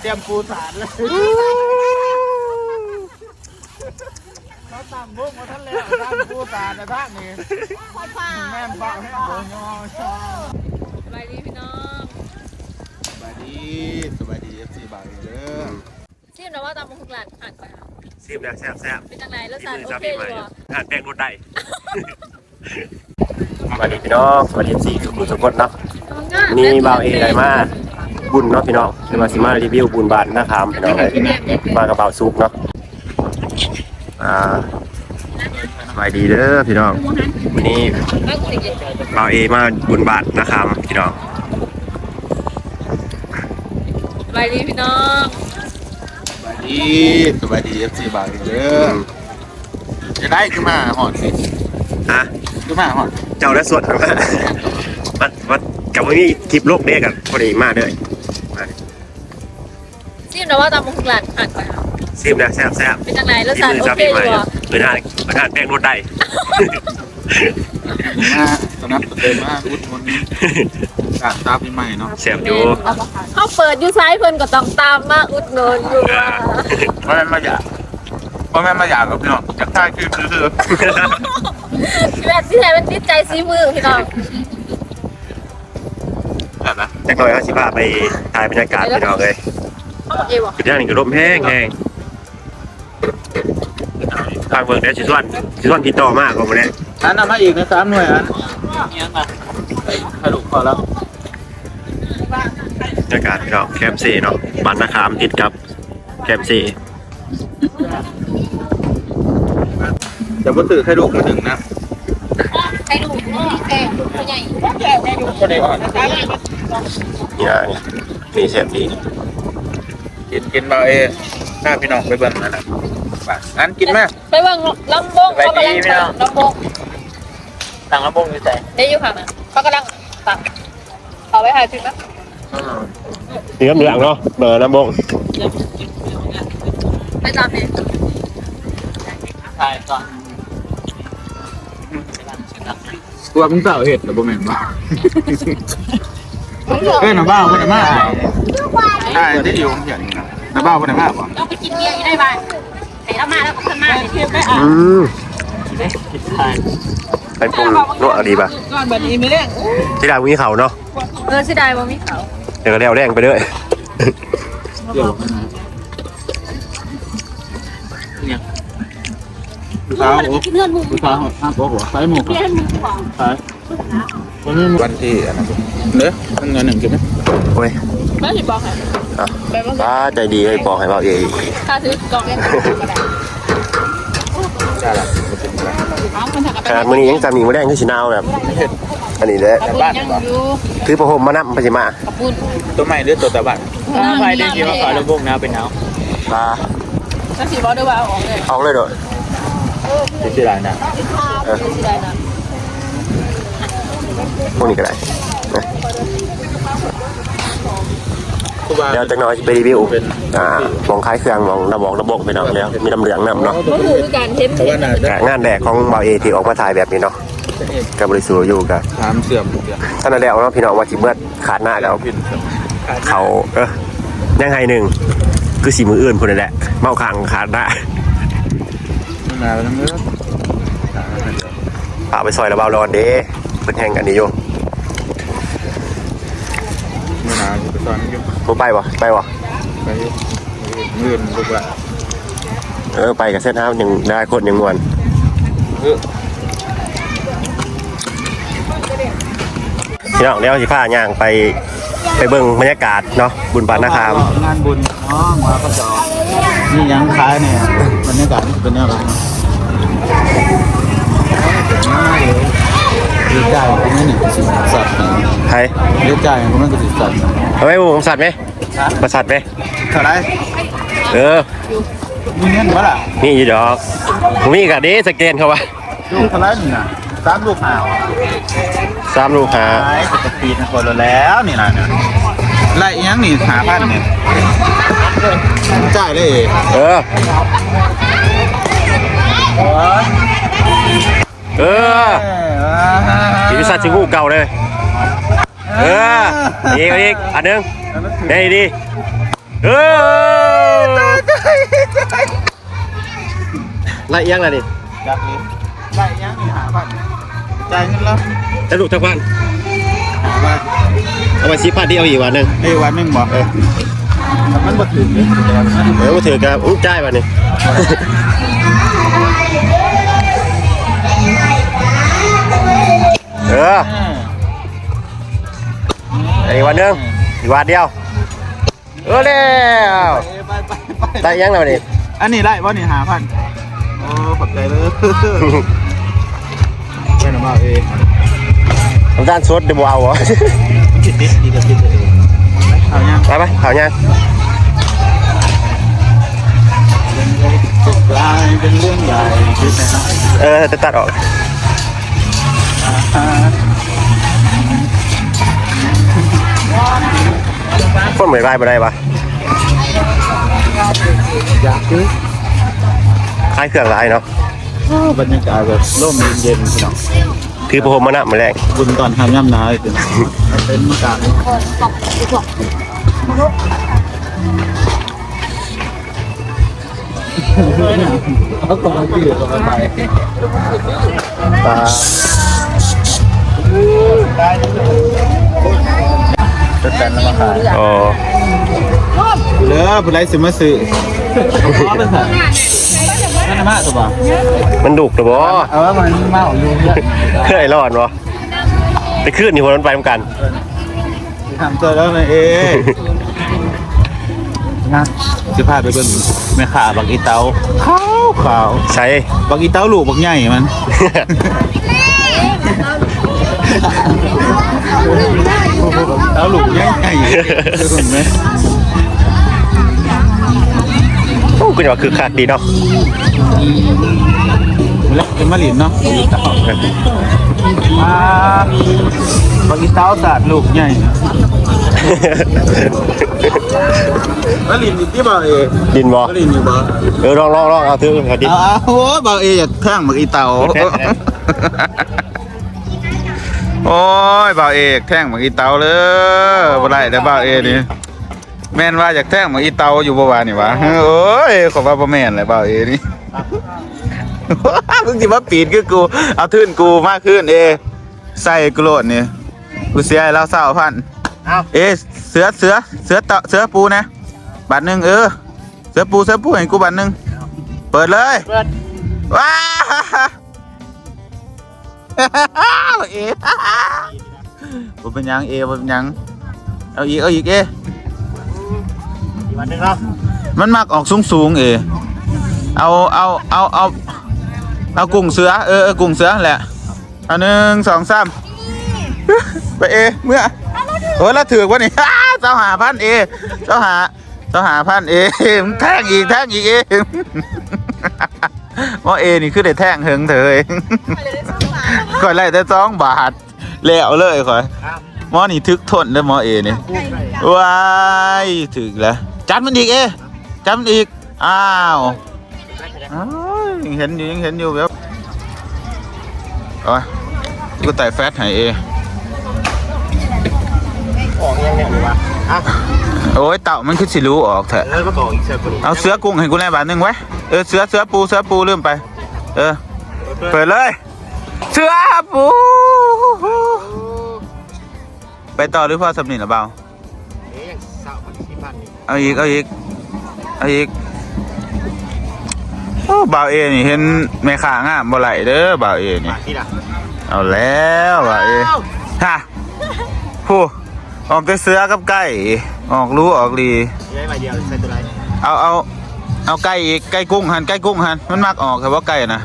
เตรียมปูสารเลยเขาตามบุกมาท่านแล้วตามปูสารในภาคนี้แม่นเปล่าให้โดนยอชอสบายดีพี่น้องสบายดีสบายดีเอฟซีบายเด้อชิมนะว่าตามมุกหลานอ่านไปค่ะซิมแล้วแซ่บแซ่บเป็นจังไรรสที่ชาติมือโอซาเคปีอใหม่ยู่อะอ่านแป้งรถได้สวัสดีพี่น้องสวัสดีสี่สุขุมสุขเนาะมีบ่าวเอไดมา บุญเนาะพี่น้องคือมาสิมารีวิวบุญบาทนะครับพี่น้องเลยมากับบ่าวซุกเนาะอ่าสวัสดีเด้อพี่น้องวันนี้บ้านกูจริงบ่าวเอมาบุญบาทนะครับพี่น้องๆสบายดีพี่น้องสบายดีสบายดีเอฟซีบายเด้อจะได้ขึ้นมาหอดสิอะขึ้นมาหอดเจ้าและส่วนของมันมันมันกับวันนี้คลิปโลกเด็กกันพอดีมาเลยมาเลย ชิมนะว่าตามมุกหลานอ่านไปค่ะซิมแล้วแซ่บแซ่บเป็นจังไรรสที่ชาติมือโอซาเคปีอใหม่ยู่อะเปิดอ่านเปิดอ่านแป้งรถได้มาสนับสนุนมาอุดหนุนการตาปีใหม่เนาะแซ่บอยู่เขาเปิดอยู่ซ้ายเพิ่นก็ต้องตามมาอุดหนุนอยู่ว่าเพราะแม่มาอยากเพราะแม่มาอยากกับพี่น้องอยากได้คือคือคือชีวิตที่แท้เป็นติดใจซีมือพี่น้องแบบนะจากหน่อยเขาสิพาไปถ่ายบรรยากาศพี่น้องเลย เขาบอกเอวอะคือที่นั่นก็ลมแห้งแห้งทางเมืองเนี่ยชิส่วนชิส่วนติดต่อมากกว่าวันนี้อันนำมาอีกนะสามหน่วยอันยังอะกระดูกพอแล้วบรรยากาศพี่น้องแคมป์ซีเนาะบ้านนาคามติดกับแคมป์ซีจะมาถือให้ลูกมาถึงนะให้ดูแก่ตัวใหญ่ก็ได้อ่อนนี่นะนี่แซ่บดี กินกินเบาเอถ้าพี่น้องไปเบิ่งนั่นนะอันกินไหมไปเบิ่งลำบงเขากำลังตักลำบงต่างระบงอยู่ใจได้อยู่ค่ะนะเขากำลังตักเอาไว้ถ่ายคลิปนะนี่ก็เหลืองเนาะเบอร์น้ำบงไปตามเองใช่ก่อนกลัวมึงเต่าเห็ดหรือบ่แม่นบ้า เอ้ยน้าบ้าคนไหนมาใช่ที่อยู่เขียนน้าบ้าคนไหนมาบ่เราไปกินเบียร์อยู่ได้บ้านแต่เรามาแล้วก็ขึ้นมาเที่ยวได้อะอืมไปปรุงนวดเอาดีป่ะก่อนแบบนี้ไม่เล่นที่ดาวมีเขาเนาะเออเสียดายว่ามีเขาเดี๋ยวก็เลี้ยวแรงไปเลยเดี๋ยวเนี่ยลูกสาวโอ้เพื่อนมึงลูกสาวห้ามโอ้โหใส่หมวกเพื่อนมึงบอกใส่ วันนี้วันที่อันนั้นเด้อเงินหนึ่งกินไหมโอ้ยไม่สิบอกค่ะอะไปบ้างป้าใจดีให้บอกให้บอกเองค่าซื้อกล่องเล่นก็ได้ได้ละมาถึงแล้วเอาคนถักกันขนาดมื้อนี้ยังจำหนิงไม่ได้คือสิหนาวแบบอันนี้เลยขอบคุณยังอยู่คือประผมมานับไปสิมาขอบคุณตัวใหม่หรือตัวตะบันไปได้ยินว่าขอระบบน้าเป็นหนาวปลาก็สิบอกด้วยว่าเอาออกเลยเอาเลยโดดที่ที่ไรนะเออสิได้นะ พวกนี้ก็ได้นะตัวบ้าเดี๋ยวจักหน่อยจะไปรีวิวอ่ามองคล้ายเครื่องมองระบอกระบบไปเนาะแล้วมีน้ำเหลืองนำเนาะก็คือการเห็นแต่ว่าน่าจะกะงานแดกของเบาเอที่ออกมาถ่ายแบบนี้เนาะกับบริสุทธิ์อยู่กับถามเสื่อมเสื่อมท่านนนแล้วเนาะพี่น้องว่าสิเบิดขาดหน้าแล้วผิดเขาเออยังไงหนึ่งคือสีมืออื่นคนนั่นแหละเมาขังขาดหน้านาแล้วเนื้อป่าไปซอยระเบาร้อนเด้ เป็นแห่งกันนี่อยู่มือนาไปตอนยุบบ่ไปบ่ไปบ่ไปยุบเงินลูกละเออไปกับเส้นทางยังได้คนยังงวนเออพี่น้องเดี๋ยวสิพาย่างไปไปเบิ่งบรรยากาศเนาะบุญปานนาคามงานบุญน้องมาก็จอนี่ยังคล้ายเนี่ยบรรยากาศเป็นอะไรเลือดใจผมไม่หนีสิสัตว์ใครเลือดใจผมไม่กระสิสัตว์เอาไว้ผมสัตว์ไหมประสัตว์ไหมเท่าไรเออมีเงินปะล่ะนี่อยู่ดอกผมมีกะเด้สแกนเขาว่าลูกเท่าไรนี่นะสามลูกหาวสามลูกหาไอ้จะปีนคนละแล้วนี่นะเนี่ยไรยังนี่หาพันเนี่ยจ่ายเลยเออ เออผีพิศาจชิงหูเก่าเลยเอออีกอีกอันหนึงได้ดีเออไล่ยังไงดิจักเลยได้ยังนี่หาพันจ่ายเงินแล้วจะลูกทักวันหาพันเอาไปชี้พันที่เอาอีกวันหนึ่งเอ้ยวันหนึงบ่เออแต่มันบ่ถึงเลยเออมาถือกับอุ้งจ่ายวันนี้ เอออีกวันหนึ่งอีกวันเดียว เออแล้วไปไปไปไปได้ยังไงดิอันนี้ได้บ่นี่หาพันโอ้ขอบใจเลยไม่น่ามาเองน้ำตาลสดเดี๋ยวบัวเอาเหรอ คิดดิดีกับคิดเองเอายัง ไปไปเขายังกลายเป็นเรื่องใหญ่คิดไหมครับเออจะตัดออก คนเหมือนไรมาได้ปะอยากซื้อคล้ายเครื่องไรเนาะบรรยากาศแบบร่มเย็นๆพี่น้องคือพระพรหมนะมาแรงบุญตอนทำย่ำนาเลยถึงเป็นมากาศเขากำลังตีกำลังไปปลา จะแต่นแล้วมาขายอ๋อเหลือผู้ไรสิมาซื้อนั่นมากตัวบ่มันดุกหรือบ่เออมันเมาอยู่เยอะเคยรอดวะไปขึ้นอยู่บนนั้นไปเหมือนกันทำตัวแล้วนะเอ๊ะนะจะพาไปเบิ่งแม่ขาบักอีเตาขาวขาวใช้บักอีเตาลูกบักใหญ่มัน เตาลูกใหญ่ใหญ่เห็นไหมโอ้กูจะว่าคือคักดีเนาะแล้วเป็นมะลินเนาะบักอีเตามาบักอีเตาสาดลูกใหญ่มะลินอยู่ที่บ่าวเอดินบ่มะลินอยู่บ่เออลองลองลองเอาถือเอาดินเอาเอาโอ้บ่าวเออยากแท่งบักอีเตา โอ้ยบ่าวเอกแท่งบักอีเตาเลยบ่ได้แต่บ่าวเอนี่แม่นว่าอยากแท่งบักอีเตาอยู่บ่วานี่วะโอ้ยขอว่าบ่แม่นเลยบ่าวเอนี่มึงสิมาปีนคือกูเอาทื่นกูมากขึ้นเอใส่กูโลดนี่กูเสียให้เราเศร้าพันเอาเอเสือเสือเสือเตาเสือปูนะบาทหนึ่งเออเสือปูเสือปูให้กูบาทหนึ่งเปิดเลยเปิดว้า เอผมเป็นหยังเอผมเป็นหยัง เอาอีกเอาอีกเอ อีกวันหนึงเนาะมันมักออกสูงสูงๆเอ เอาเอาเอาเอาเอากุ้งเสือเออเออกุ้งเสือแหละเอาหนึ่งสองสามไปเอเมื่อโอ้ยแล้วถือกวะนี่ เจ้าหาพันเอเจ้าหาเจ้าหาพันเอมึงแท่งอีกแท่งอีกเอว่าเอนี่คือได้แท่งเหิงเถอะเอง ก่อนไล่แต่สองบาทแล้วเลยข่อยหมอนี่ทึกทนเด้อหมอเอนี่ว้ายถึกแล้วจัดมันอีกเอจัดมันอีกอ้าวอ้าวยังเห็นอยู่ยังเห็นอยู่แบบเอาไปกูไต่แฟตให้เอออกยังเนี่ยหรือวะอะโอ้ยเต่ามันคือสิรู้ออกเถอะเออก็บอกอีกเสือคนนี้เอาเสือกุ้งให้กูแน่บาทหนึ่งไว้เออเสือเสือปูเสือปูลืมไป เออเปิดเลย เสือปูไปต่อหรือพ่อสำนินหรือเปล่าเอ๊ะยังเศร้าคนที่พันนี่เอาอีกเอาอีกเอาอีกโอ้บ่าวเอนี่เห็นแม่ค้างามบ่ไหลเด้อบ่าวเอนี่ มาที่ละเอาแล้วบ่าวเอฮะผู้ออกแต่เสือกับไก่ออกรู้ออกดีย้ายมาเดียวใส่ตัวไรเอาเอาเอาไก่อีกไก่กุ้งหันไก่กุ้งหันมันมักออกแต่ว่าไก่นะ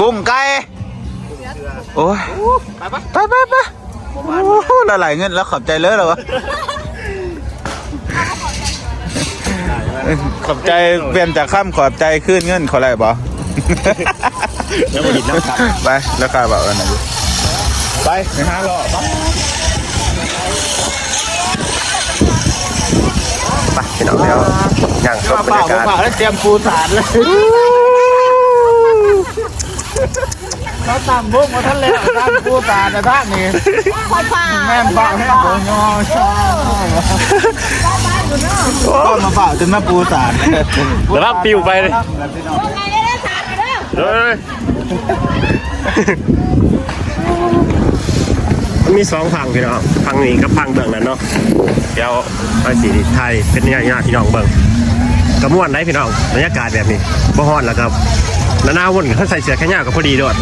กุ้งไก่เสือโอ้ยไปปะไปไปไปโอ้โหละลายเงินแล้วขอบใจเลยเหรอวะขอบใจเปลี่ยนจากข้ามขอบใจขึ้นเงินขออะไรบ่ยังไม่ดินน้ำครับไปแล้วค่าแบบอันไหนอยู่ไปไปห้ารอบไปพี่น้องเดี๋ยวย่างชมบรรยากาศแล้วเตรียมปูสารเลย บ เขาตั้งบุ้งมาท่านแล้วตั้งผู้ตาแต่ท่านนี่คอยฝ่าแม่นปากแม่นโดนงอชอบต้นมาฝ่าจนแมาปูสารแล้วรับปิวไปเลยไงได้ได้สาดไปแล้วเฮ้ยมีสองฝั่งพี่น้องฝั่งนี้กับฝั่งเบื้องนั้นเนาะเดี๋ยวไปสีไทยเป็นยังไงพี่น้องเบิ่งกระม่วนได้พี่น้องบรรยากาศแบบนี้บ่ฮ้อนแล้วครับแล้วหน้าวุ่นเขาใส่เสื้อแขนยาวก็พอดีด้วย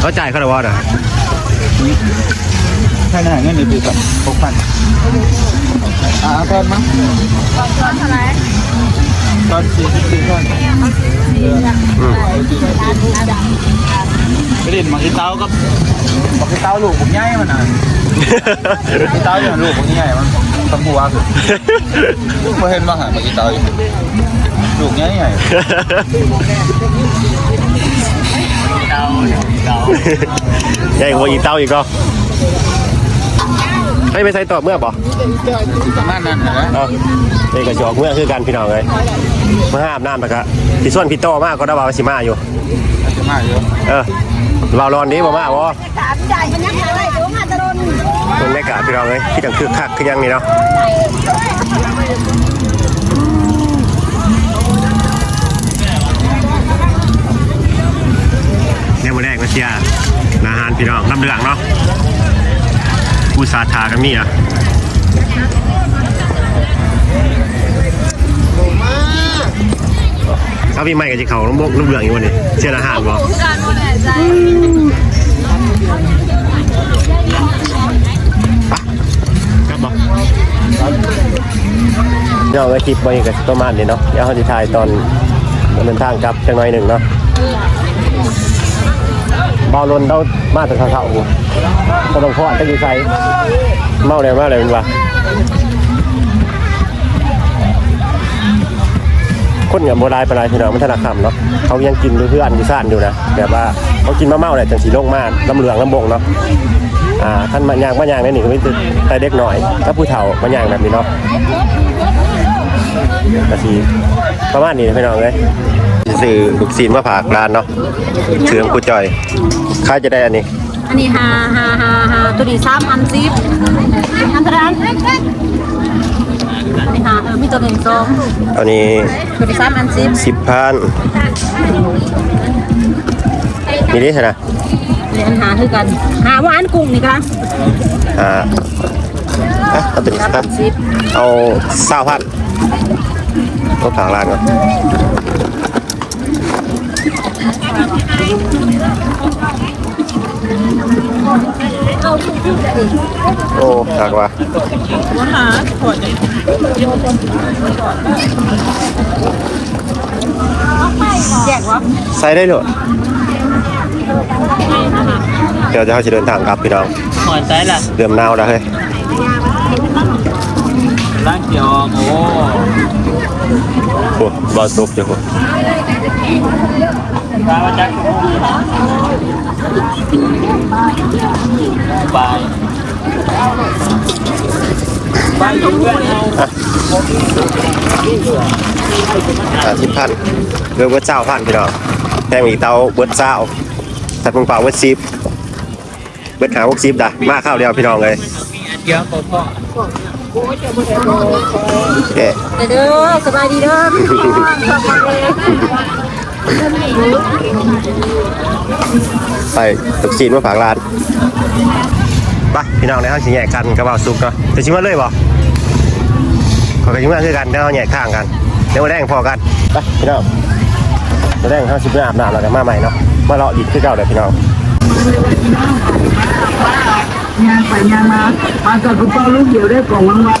เขาจ่ายเขาหรือว่าน่ะใช่ไหมเงินในปีกับหกพันอ่าตอนมั้งตอนเท่าไหร่ตอนสี่สิบสี่ตอนอืมไปเล่นมังคีเต้ากับมังคีเต้าลูกผมใหญ่มันน่ะมังคีเต้าอย่างลูกผมใหญ่มันตำบัวคือมาเห็นบ้างหะมังคีเต้าอยู่ลูกใหญ่ใหญ่ ใหญ่กว่าอีเต้าอีกก็ให้ไปใส่ต่อเมื่อบ่ประมาณนั้นนะเนาะนี่ก็จอกเมื่อคือกันพี่น้องเลยมาห้ามน้ำแล้วก็พี่ส่วนพี่โตมากก็ได้ว่าสิมาอยู่จะมาเยอะเออเรารอนนี้บ่มาบ่ถามใจมันยังไงเดี๋ยวมาจะโดนบรรยากาศพี่น้องเลยที่ดังคือคักคือยังนี่เนาะ เนี่ยมาแรกมาเชียร์อาหารพี่น้องน้ำเดืองเนาะกูสาทากันมีอะเขาพี่ใหม่กับจีเขาน้ำบกน้ำเดืองอยู่วันนี้เชียร์อาหารบ่การโมแน่ใจครับบ่เดี๋ยวเอาคลิปไว้กับประมาณนี้เนาะเดี๋ยวเขาจะถ่ายตอนเดินทางกลับจังหน่อยหนึ่งเนาะ เบาลนเรามาแต่เท่าๆก็ต้องพอตั้งอยู่ใส่เมาแล้วมาแล้วมันวะคนกับโบราณปลายพี่น้องมันถนัดคำเนาะเขายังกินด้วยเพื่อนอยู่ซ่านอยู่นะแบบว่าเขากินมะเมาเนี่ยจังสีโล่งมากลำเหลืองลำบงเนาะอ่าท่านมายางมายางนี่นี่ก็ไม่ติดแต่เด็กหน่อยถ้าผู้เฒ่ามายางแบบนี้เนาะกะทีประมาณนี้พี่น้องเลย ซื้อลูกซีนมาผากร้านเนาะเชืองกูจอยค่าจะได้อันนี้ อันนี้ฮาฮาฮาฮาตัวนี้สามพันสิบอันเท่านั้นอันนี้ฮาเออมีตัวหนึ่งสองอันนี้ตัวนี้สามพันสิบสิบพันนี่ดินะนี่อันหาคือกันหาว่าอันกุ้งนี่กันอ่าอะเอาตัวนี้สามครัพับนสิบเอาเศร้าพันก็ผางร้านก่อน โอ้หนักว่ะแยกวะใส่ได้เลยเดี๋ยวจะเขาจะเดินทางกลับพี่น้องหอนใจล่ะเริ่มหนาวแล้วเฮ้ยร่างเกียวโอ้โอ้บอลซุปเดี๋ย วโหตามาจักบายบายอยู่เพื่อนเอาอะสิบพันเรือเบิร์ดเจ้าพันพี่น้องแพงอีกเตาเบิร์ดเจ้าถ้าเพิ่งเป่าเบิร์ดซิปเบิร์ดหาพวกซิปด่ะมาข้าวเดียวพี่น้องเลยเกียวพ่อพ่อแกเด้อสบายดีเด้อ สบายเลยใส่ตุกซีนมาฝากร้านไปพี่น้องในห้องสิแยกกันกระเป๋าซุปเนาะจะชิมว่าเลยบ่ขอกันชิมว่าคือกันเดี๋ยวเราแยกทางกันเดี๋ยวมาแดงพอกันไปพี่น้องมาแดงห้าสิบอาบน้ำแล้วกันมาใหม่เนาะมาเลาะดิบคือเก่าเลยพี่น้องยางไปยางมามาจากกระเป๋าลูกเดียวได้กล่องรางวัล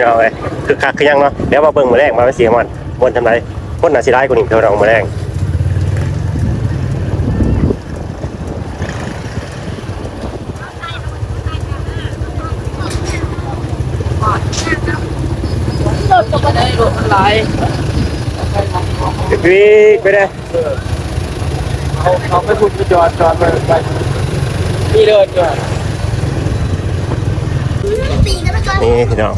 พี่น้องคือคักคือยังเนาะเดี๋ยวมาเบิ่งมือแรงมาไปเสียมันบนทำไรคนหนาสิได้คนอีกเท่าเรามือแรงไปไงไปเลยเขาเขาไปพูดไปจอดจอดไปไปนี่เดินจอดนี่พี่น้อง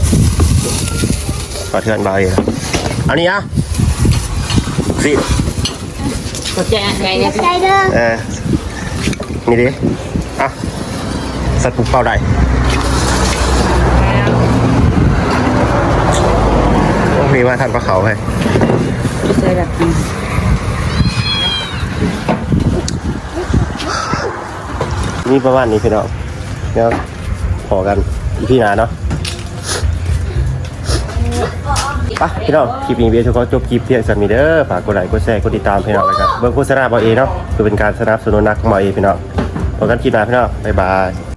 ขอเทือนเบาเองเอานี่อะสิก็แจ้งไงเนี่ยเออนี่ดิอะสัตว์ปลูกเป้าได้โอ้มีมาทันปลาเขาให้ใช่แบบนี้นี่ประมาณนี้พี่น้องเดี๋ยวพอกันอีพี่หนาเนาะ ไปพี่น้องคลิปนี้เบียร์ทุกคนจบคลิปเพียงสันมีเด้อฝากกดไลค์กดแชร์กดติดตามพี่น้องนะครับเบอร์โฆษณาบอเอเนาะคือเป็นการสนับสนุนนักหมอเอพี่น้องพบกันคลิปหน้าพี่น้องบ๊ายบาย